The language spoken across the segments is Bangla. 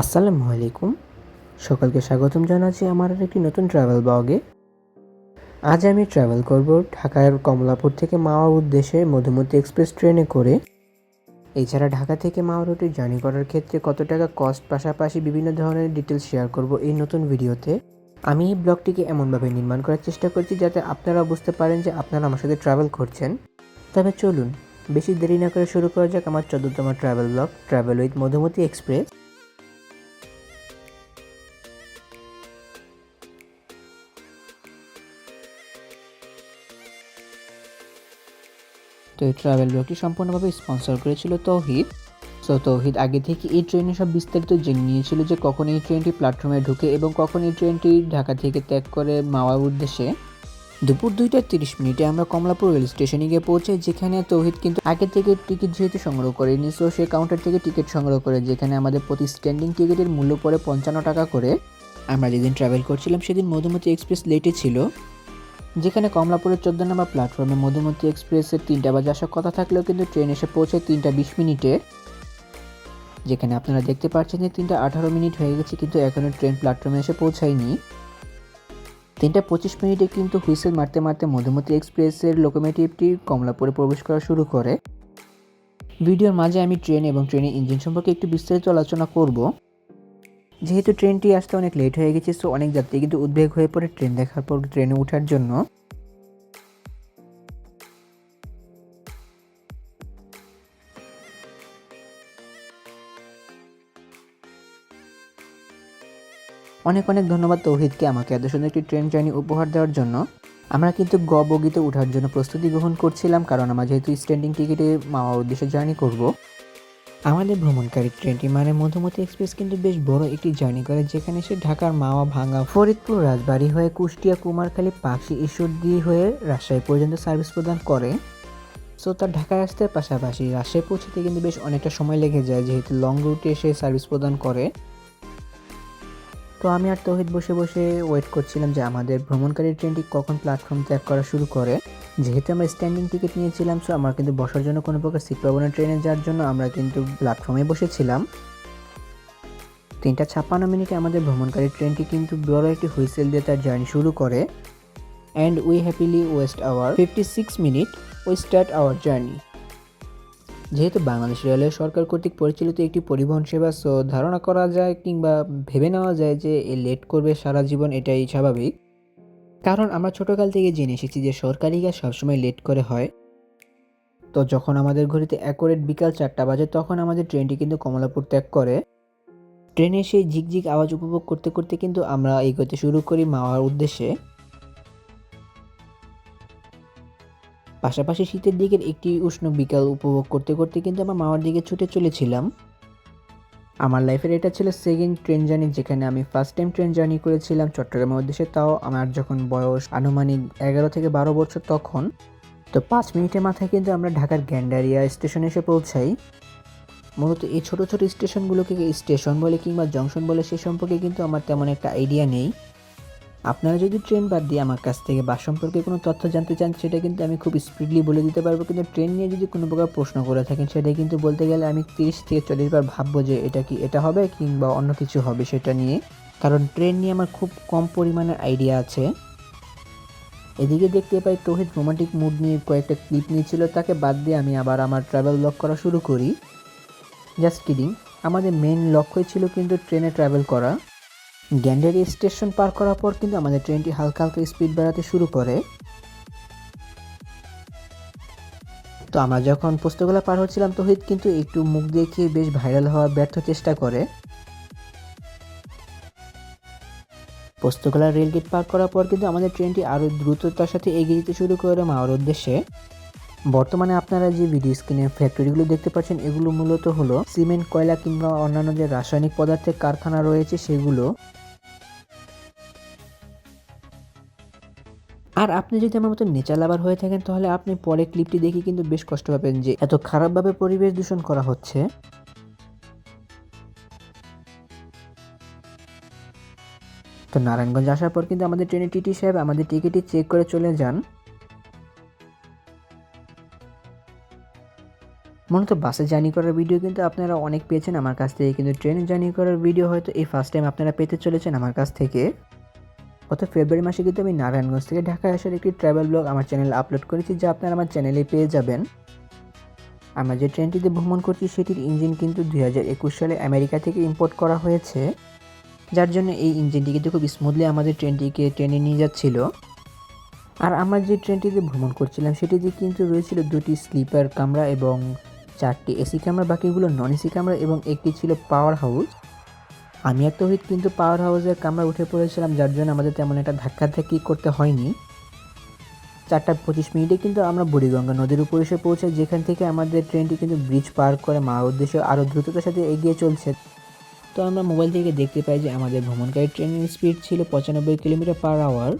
আসসালামু আলাইকুম। সকলকে স্বাগতম জানাচ্ছি আমার একটি নতুন ট্রাভেল ব্লগে আজ আমি ট্রাভেল করব ঢাকার কমলাপুর থেকে মাওয়ার উদ্দেশ্যে মধুমতি এক্সপ্রেস ট্রেনে করে। এছাড়া ঢাকা থেকে মাওয়া রুটে জার্নি করার ক্ষেত্রে কত টাকা কস্ট পাশাপাশি বিভিন্ন ধরনের ডিটেলস শেয়ার করব এই নতুন ভিডিওতে আমি এই ব্লগটিকে এমনভাবে নির্মাণ করার চেষ্টা করছি যাতে আপনারা বুঝতে পারেন যে আপনারা আমার সাথে ট্রাভেল করছেন। তবে চলুন, বেশি দেরি না করে শুরু করা যাক আমার চোদ্দতম travel vlog travel with Madhumati express তো এই ট্রাভেল ব্লগটি সম্পূর্ণভাবে স্পন্সর করেছিল তৌহিদ। সো তৌহিদ আগে থেকে এই ট্রেনের সব বিস্তারিত জেনে নিয়েছিল যে কখন এই ট্রেনটি প্ল্যাটফর্মে ঢুকে এবং কখন এই ট্রেনটি ঢাকা থেকে ত্যাগ করে মাওয়ার উদ্দেশ্যে। দুপুর দুইটা তিরিশ মিনিটে আমরা কমলাপুর রেল স্টেশনে গিয়ে পৌঁছাই, যেখানে তৌহিদ কিন্তু আগে থেকে টিকিট যেহেতু সংগ্রহ করেনি সো সে কাউন্টার থেকে টিকিট সংগ্রহ করে, যেখানে আমাদের প্রতি স্ট্যান্ডিং টিকিটের মূল্য পড়ে পঞ্চান্ন টাকা করে। আমরা যেদিন ট্রাভেল করছিলাম, সেদিন মধুমতি এক্সপ্রেস লেটে ছিল। যেখানে কমলাপুরের চোদ্দ নম্বর প্ল্যাটফর্মে মধুমতি এক্সপ্রেসের তিনটা বাজে আসার কথা থাকলেও কিন্তু ট্রেন এসে পৌঁছে তিনটা বিশ মিনিটে। যেখানে আপনারা দেখতে পাচ্ছেন যে তিনটা আঠারো মিনিট হয়ে গেছে, কিন্তু এখনও ট্রেন প্ল্যাটফর্মে এসে পৌঁছায়নি। তিনটা পঁচিশ মিনিটে কিন্তু হুইসেল মারতে মারতে মধুমতি এক্সপ্রেসের লোকোমেটিভটি কমলাপুরে প্রবেশ করা শুরু করে। ভিডিওর মাঝে আমি ট্রেন এবং ট্রেনের ইঞ্জিন সম্পর্কে একটু বিস্তারিত আলোচনা করব। যেহেতু ট্রেনটি আসতে অনেক লেট হয়ে গেছে সো অনেক যাত্রী কিন্তু উদ্বেগ হয়ে পড়ে ট্রেন দেখার পর ট্রেনে ওঠার জন্য। অনেক অনেক ধন্যবাদ তৌহিদকে আমাকে এত সুন্দর একটি ট্রেন জার্নি উপহার দেওয়ার জন্য। আমরা কিন্তু গ বগিতে ওঠার জন্য প্রস্তুতি গ্রহণ করছিলাম, কারণ আমরা যেহেতু স্ট্যান্ডিং টিকিটে মামার উদ্দেশ্যে জার্নি করব। আমাদের ভ্রমণকারী ট্রেনটি মানে মধুমতি এক্সপ্রেস কিন্তু বেশ বড় একটি জার্নি করে, যেখানে সে ঢাকার মাওয়া, ভাঙ্গা, ফরিদপুর, রাজবাড়ি হয়ে কুষ্টিয়া, কুমারখালী পাকশি ঈশ্বরদী হয়ে রাজশাহী পর্যন্ত সার্ভিস প্রদান করে। সো তার ঢাকায় আসতে পাশাপাশি রাজশাহী পৌঁছতে কিন্তু বেশ অনেকটা সময় লেগে যায়, যেহেতু লং রুটে সে সার্ভিস প্রদান করে। তো আমি আর তৌহিদ বসে বসে ওয়েট করছিলাম যে আমাদের ভ্রমণকারী ট্রেনটি কখন প্ল্যাটফর্ম ত্যাগ করা শুরু করে। যেহেতু আমরা স্ট্যান্ডিং টিকিট নিয়েছিলাম সো আমার কিন্তু বসার জন্য কোনো প্রকার সিট পাবো না। ট্রেনে যাওয়ার জন্য আমরা কিন্তু প্ল্যাটফর্মে বসেছিলাম। তিনটা ছাপ্পান্ন মিনিটে আমাদের ভ্রমণকারী ট্রেনটি কিন্তু বড় একটি হুইসেল দিয়ে তার জার্নি শুরু করে। And we happily waste our fifty six minute we start our journey যেহেতু বাংলাদেশ রেলওয়ে সরকার কর্তৃক পরিচালিত একটি পরিবহন সেবা সো ধারণা করা যায় কিংবা ভেবে নেওয়া যায় যে এ লেট করবে সারা জীবন, এটাই স্বাভাবিক। কারণ আমরা ছোটোকাল থেকে জেনে এসেছি যে সরকারি কাজ সবসময় লেট করে হয়। তো যখন আমাদের ঘড়িতে অ্যাকোরেট বিকাল চারটা বাজে, তখন আমাদের ট্রেনটি কিন্তু কমলাপুর ত্যাগ করে। ট্রেনে সেই ঝিকঝিক আওয়াজ উপভোগ করতে করতে কিন্তু আমরা এগোতে শুরু করি মাওয়ার উদ্দেশ্যে। পাশাপাশি শীতের দিকের একটি উষ্ণ বিকাল উপভোগ করতে করতে কিন্তু আমরা মামার দিকে ছুটে চলেছিলাম। আমার লাইফের এটা ছিল সেকেন্ড ট্রেন জার্নি যেখানে আমি ফার্স্ট টাইম ট্রেন জার্নি করেছিলাম চট্টগ্রামের উদ্দেশ্যে। তাও আমার যখন বয়স আনুমানিক এগারো থেকে বারো বছর তখন, তো পাঁচ মিনিটের মাথায় কিন্তু আমরা ঢাকার গ্যান্ডারিয়া স্টেশনে এসে পৌঁছাই। মূলত এই ছোটো ছোটো স্টেশনগুলোকে স্টেশন বলে কিংবা জংশন বলে সে সম্পর্কে কিন্তু আমার তেমন একটা আইডিয়া নেই। আপনারা যদি ট্রেন বাদ দিয়ে আমার কাছ থেকে বাস সম্পর্কে কোনো তথ্য জানতে চান, সেটা কিন্তু আমি খুব স্পিডলি বলে দিতে পারব। কিন্তু ট্রেন নিয়ে যদি কোনো প্রকার প্রশ্ন করে থাকেন, সেটা কিন্তু বলতে গেলে আমি তিরিশ থেকে চল্লিশ বার ভাববো যে এটা কি, এটা হবে কিংবা অন্য কিছু হবে সেটা নিয়ে। কারণ ট্রেন নিয়ে আমার খুব কম পরিমাণের আইডিয়া আছে। এদিকে দেখতে পাই তহিদ রোমান্টিক মুড নিয়ে কয়েকটা ক্লিপ নিয়েছিল, তাকে বাদ দিয়ে আমি আবার আমার ট্রাভেল ব্লগ করা শুরু করি। জাস্ট কিডিং আমাদের মেন লক্ষ্যই ছিল কিন্তু ট্রেনে ট্রাভেল করা। গ্যান্ডারি স্টেশন পার করার পর কিন্তু আমাদের ট্রেনটি হালকা হালকা স্পিড বাড়াতে শুরু করে। তো আমরা যখন পোস্তগোলা পার হচ্ছিলাম তহিদ কিন্তু একটু মুখ দেখিয়ে বেশ ভাইরাল হওয়ার ব্যর্থ চেষ্টা করে। পোস্তগোলা রেলগেট পার করার পর কিন্তু আমাদের ট্রেনটি আরও দ্রুততার সাথে এগিয়ে যেতে শুরু করে মাওয়ার উদ্দেশ্যে। বর্তমানে আপনারা যে ভিডিও স্ক্রিনে ফ্যাক্টরিগুলো দেখতে পাচ্ছেন, এগুলো মূলত হলো সিমেন্ট, কয়লা কিংবা অন্যান্য যে রাসায়নিক পদার্থের কারখানা রয়েছে সেগুলো। আর আপনি যদি আমার মতো নেচার লাভার হয়ে থাকেন, তাহলে আপনি পরে ক্লিপটি দেখে কিন্তু বেশ কষ্ট পাবেন যে এত খারাপভাবে পরিবেশ দূষণ করা হচ্ছে। তো নারায়ণগঞ্জ আসার পর কিন্তু আমাদের ট্রেনের টিটি সাহেব আমাদের টিকিটটি চেক করে চলে যান। মূলত বাসে জার্নি করার ভিডিও কিন্তু আপনারা অনেক পেয়েছেন আমার কাছ থেকে। কিন্তু ট্রেনে জার্নি করার ভিডিও হয়তো এই ফার্স্ট টাইম আপনারা পেতে চলেছেন আমার কাছ থেকে। গত ফেব্রুয়ারি মাসে কিন্তু আমি নারায়ণগঞ্জ থেকে ঢাকায় আসার একটি ট্রাভেল ব্লগ আমার চ্যানেলে আপলোড করেছি, যা আপনারা আমার চ্যানেলে পেয়ে যাবেন। আমরা যে ট্রেনটিতে ভ্রমণ করছি, সেটির ইঞ্জিন কিন্তু দুই হাজার একুশ সালে আমেরিকা থেকে ইম্পোর্ট করা হয়েছে। যার জন্য এই ইঞ্জিনটি কিন্তু খুব স্মুথলি আমাদের ট্রেনটিকে ট্রেনে নিয়ে যাচ্ছিল। আর আমরা যে ট্রেনটিতে ভ্রমণ করছিলাম, সেটিতে কিন্তু রয়েছিল দুটি স্লিপার কামরা এবং চারটি এসি ক্যামেরা, বাকিগুলো নন এসি ক্যামেরা এবং একটি ছিল পাওয়ার হাউস আমি এক তহিত কিন্তু পাওয়ার হাউসের কামরা উঠে পড়েছিলাম, যার জন্য আমাদের তেমন একটা ধাক্কাধাক্কি করতে হয়নি। চারটা পঁচিশ মিনিটে কিন্তু আমরা বুড়িগঙ্গা নদীর উপর এসে পৌঁছাই যেখান থেকে আমাদের ট্রেনটি কিন্তু ব্রিজ পার করে মার উদ্দেশ্যে আরও দ্রুততার সাথে এগিয়ে চলছে। তো আমরা মোবাইল থেকে দেখতে পাই যে আমাদের ভ্রমণকারী ট্রেনের স্পিড ছিল পঁচানব্বই কিলোমিটার পার আওয়ার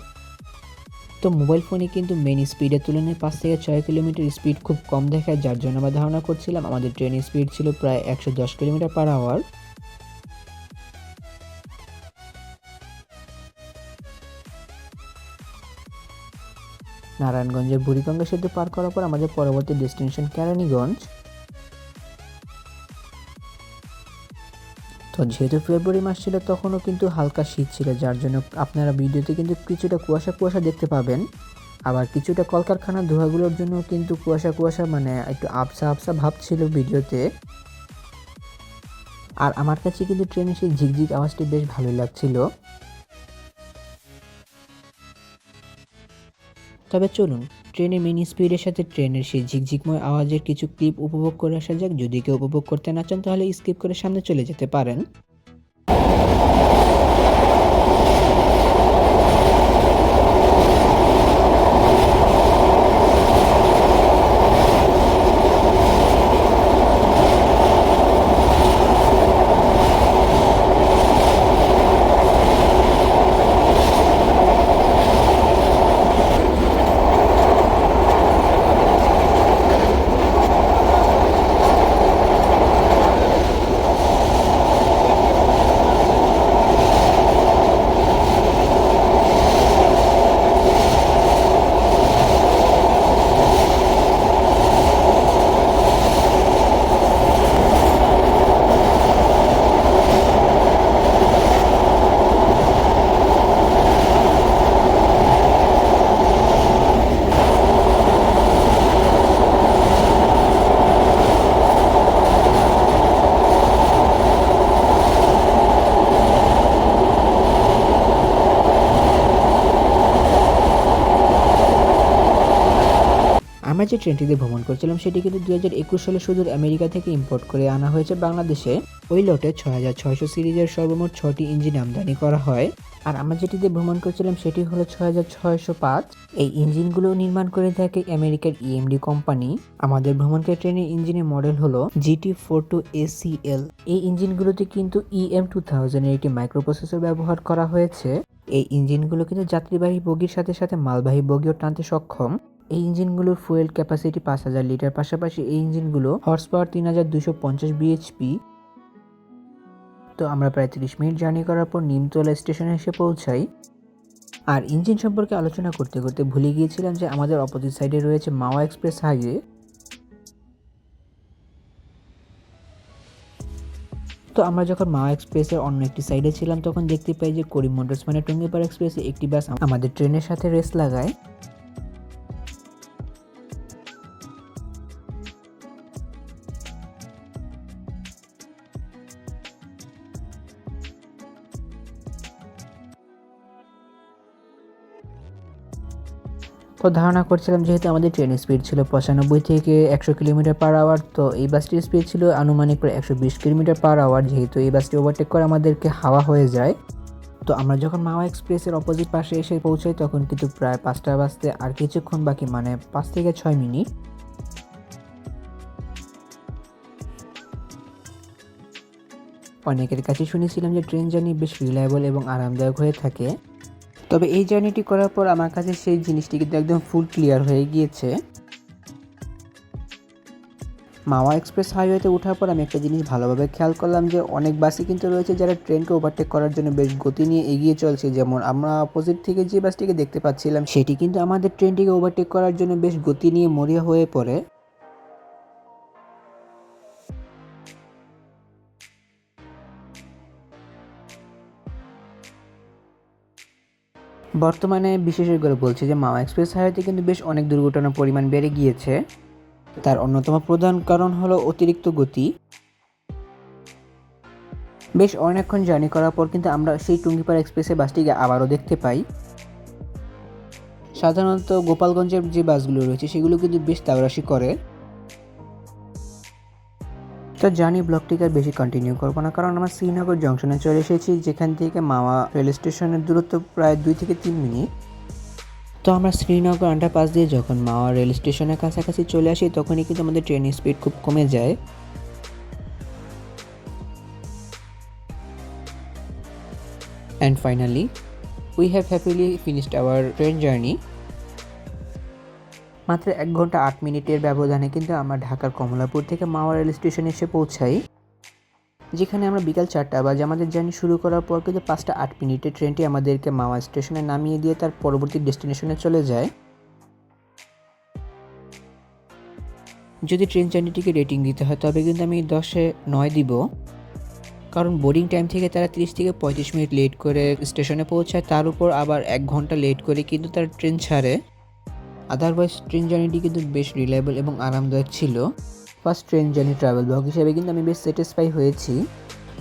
তো মোবাইল ফোনে কিন্তু মেন স্পিডের তুলনায় পাঁচ থেকে ছয় কিলোমিটার স্পিড খুব কম দেখায়, যার জন্য আমরা ধারণা করছিলাম আমাদের ট্রেনের স্পিড ছিল প্রায় একশো দশ কিলোমিটার পার আওয়ার নারায়ণগঞ্জের বুড়িগঙ্গা সেতু পার করার পর আমাদের পরবর্তী ডেস্টিনেশন কেরানীগঞ্জ। তো যেহেতু ফেব্রুয়ারি মাস ছিল, তখনও কিন্তু হালকা শীত ছিল, যার জন্য আপনারা ভিডিওতে কিন্তু কিছুটা কুয়াশা কুয়াশা দেখতে পাবেন। আবার কিছুটা কলকারখানার ধোঁয়াগুলোর জন্য কিন্তু কুয়াশা কুয়াশা মানে একটু আবসা আবসা ভাব ছিল ভিডিওতে। আর আমার কাছে কিন্তু ট্রেনের সেই ঝিকঝিক আওয়াজটি বেশ ভালোই লাগছিল। তবে চলুন, ট্রেনে মিনি স্পিডের সাথে ট্রেনের সেই ঝিকঝিকময় আওয়াজের কিছু ক্লিপ উপভোগ করে আসা যাক। যদি কেউ উপভোগ করতে না চান, তাহলে স্কিপ করে সামনে চলে যেতে পারেন আমরা যে ট্রেনটিতে ভ্রমণ করছিলাম, সেটি কিন্তু দুই হাজার একুশ সালে সুদূর আমেরিকা থেকে ইম্পোর্ট করে আনা হয়েছে। বাংলাদেশে ওই লটে ছয় হাজার ছয়শো সিরিজের সর্বমোট ছটি ইঞ্জিন আমদানি করা হয়। আর আমরা যেটিতে ভ্রমণ করছিলাম, সেটি হলো ছয় হাজার ছয়শো পাঁচ। এই ইঞ্জিনগুলো নির্মাণ করে থাকে আমেরিকার ইএমডি কোম্পানি আমাদের ভ্রমণকারী ট্রেনের ইঞ্জিনের মডেল হলো জিটি ফোর টু এসিএল এই ইঞ্জিনগুলোতে কিন্তু ইএম টু থাউজেন্ডের একটি মাইক্রোপ্রসেসর ব্যবহার করা হয়েছে। এই ইঞ্জিনগুলো কিন্তু যাত্রীবাহী বগির সাথে সাথে মালবাহী বগিও টানতে সক্ষম। এই ইঞ্জিনগুলোর ফুয়েল ক্যাপাসিটি পাঁচ হাজার লিটার পাশাপাশি এই ইঞ্জিনগুলো হর্স পাওয়ার তিন হাজার দুশো পঞ্চাশ বিএইচপি তো আমরা প্রায় তিরিশ মিনিট জার্নি করার পর নিমতলা স্টেশনে এসে পৌঁছাই। আর ইঞ্জিন সম্পর্কে আলোচনা করতে করতে ভুলে গিয়েছিলাম যে আমাদের অপোজিট সাইডে রয়েছে মাওয়া এক্সপ্রেস হাইওয়ে তো আমরা যখন মাওয়া এক্সপ্রেসের অন্য একটি সাইডে ছিলাম, তখন দেখতে পাই যে করিম মোটরস মানে টঙ্গিপাড়া এক্সপ্রেসে একটি বাস আমাদের ট্রেনের সাথে রেস লাগায়। তো ধারণা করছিলাম যেহেতু আমাদের ট্রেনের স্পিড ছিল পঁচানব্বই থেকে একশো কিলোমিটার পার আওয়ার তো এই বাসটির স্পিড ছিল আনুমানিক প্রায় একশো বিশ কিলোমিটার পার আওয়ার যেহেতু এই বাসটি ওভারটেক করে আমাদেরকে হাওয়া হয়ে যায়। তো আমরা যখন মাওয়া এক্সপ্রেসের অপোজিট পাশে এসে পৌঁছাই, তখন কিন্তু প্রায় পাঁচটা বাজতে আর কিছুক্ষণ বাকি মানে পাঁচ থেকে ছয় মিনিট। অনেকের কাছে শুনেছিলাম যে ট্রেন জার্নি বেশ রিলায়েবল এবং আরামদায়ক হয়ে থাকে। তবে এই জার্নিটি করার পর আমার কাছে সেই জিনিসটি কিন্তু একদম ফুল ক্লিয়ার হয়ে গিয়েছে। মাওয়া এক্সপ্রেস হাইওয়েতে ওঠার পর আমি একটা জিনিস ভালোভাবে খেয়াল করলাম যে অনেক বাসই কিন্তু রয়েছে যারা ট্রেনকে ওভারটেক করার জন্য বেশ গতি নিয়ে এগিয়ে চলছে। যেমন আমরা অপোজিট থেকে যে বাসটিকে দেখতে পাচ্ছিলাম, সেটি কিন্তু আমাদের ট্রেনটিকে ওভারটেক করার জন্য বেশ গতি নিয়ে মরিয়া হয়ে পড়ে। বর্তমানে বিশেষ করে বলছে যে মাওয়া এক্সপ্রেস হাইওয়েতে কিন্তু বেশ অনেক দুর্ঘটনার পরিমাণ বেড়ে গিয়েছে। তার অন্যতম প্রধান কারণ হলো অতিরিক্ত গতি। বেশ অনেকক্ষণ জার্নি করার পর কিন্তু আমরা সেই টুঙ্গিপাড়া এক্সপ্রেসে বাসটিকে আবারও দেখতে পাই। সাধারণত গোপালগঞ্জের যে বাসগুলো রয়েছে, সেগুলো কিন্তু বেশ তাওরাশি করে। তো জানি ব্লগটিকে আর বেশি কন্টিনিউ করব না, কারণ আমরা শ্রীনগর জংশনে চলে এসেছি, যেখান থেকে মাওয়া রেল স্টেশনের দূরত্ব প্রায় দুই থেকে তিন মিনিট। তো আমরা শ্রীনগর আন্ডারপাস দিয়ে যখন মাওয়া রেল স্টেশনের কাছাকাছি চলে আসি, তখনই কিন্তু আমাদের ট্রেনের স্পিড খুব কমে যায়। And finally we have happily finished our train journey মাত্র এক ঘণ্টা আট মিনিটের ব্যবধানে কিন্তু আমরা ঢাকার কমলাপুর থেকে মাওয়া রেল স্টেশনে এসে পৌঁছাই, যেখানে আমরা বিকাল চারটা বাজে আমাদের জার্নি শুরু করার পর কিন্তু পাঁচটা আট মিনিটে ট্রেনটি আমাদেরকে মাওয়া স্টেশনে নামিয়ে দিয়ে তার পরবর্তী ডেস্টিনেশনে চলে যায়। যদি ট্রেন জার্নিটিকে রেটিং দিতে হয়, তবে কিন্তু আমি দশে নয় দিব, কারণ বোর্ডিং টাইম থেকে তারা তিরিশ থেকে পঁয়ত্রিশ মিনিট লেট করে স্টেশনে পৌঁছায়, তার উপর আবার এক ঘণ্টা লেট করে কিন্তু তারা ট্রেন ছাড়ে। আদারওয়াইজ ট্রেন জার্নিটি কিন্তু বেশ রিলায়েবল এবং আরামদায়ক ছিল। First train journey travel vlog হিসেবে কিন্তু আমি বেশ স্যাটিসফাই হয়েছি।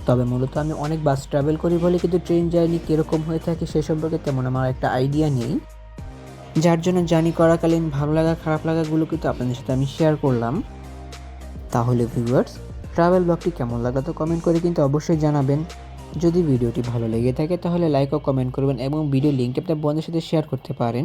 তবে মূলত আমি অনেক বাস ট্রাভেল করি বলে কিন্তু ট্রেন জার্নি কীরকম হয়ে থাকে সে সম্পর্কে তেমন আমার একটা আইডিয়া নেই। যার জন্য জার্নি করাকালীন ভালো লাগা, খারাপ লাগাগুলো কিন্তু আপনাদের সাথে আমি শেয়ার করলাম। তাহলে ভিউয়ার্স ট্রাভেল ব্লগটি কেমন লাগল তো কমেন্ট করে কিন্তু অবশ্যই জানাবেন। যদি ভিডিওটি ভালো লেগে থাকে তাহলে লাইক ও কমেন্ট করবেন এবং ভিডিও লিঙ্কটি আপনার বন্ধুদের সাথে শেয়ার করতে পারেন।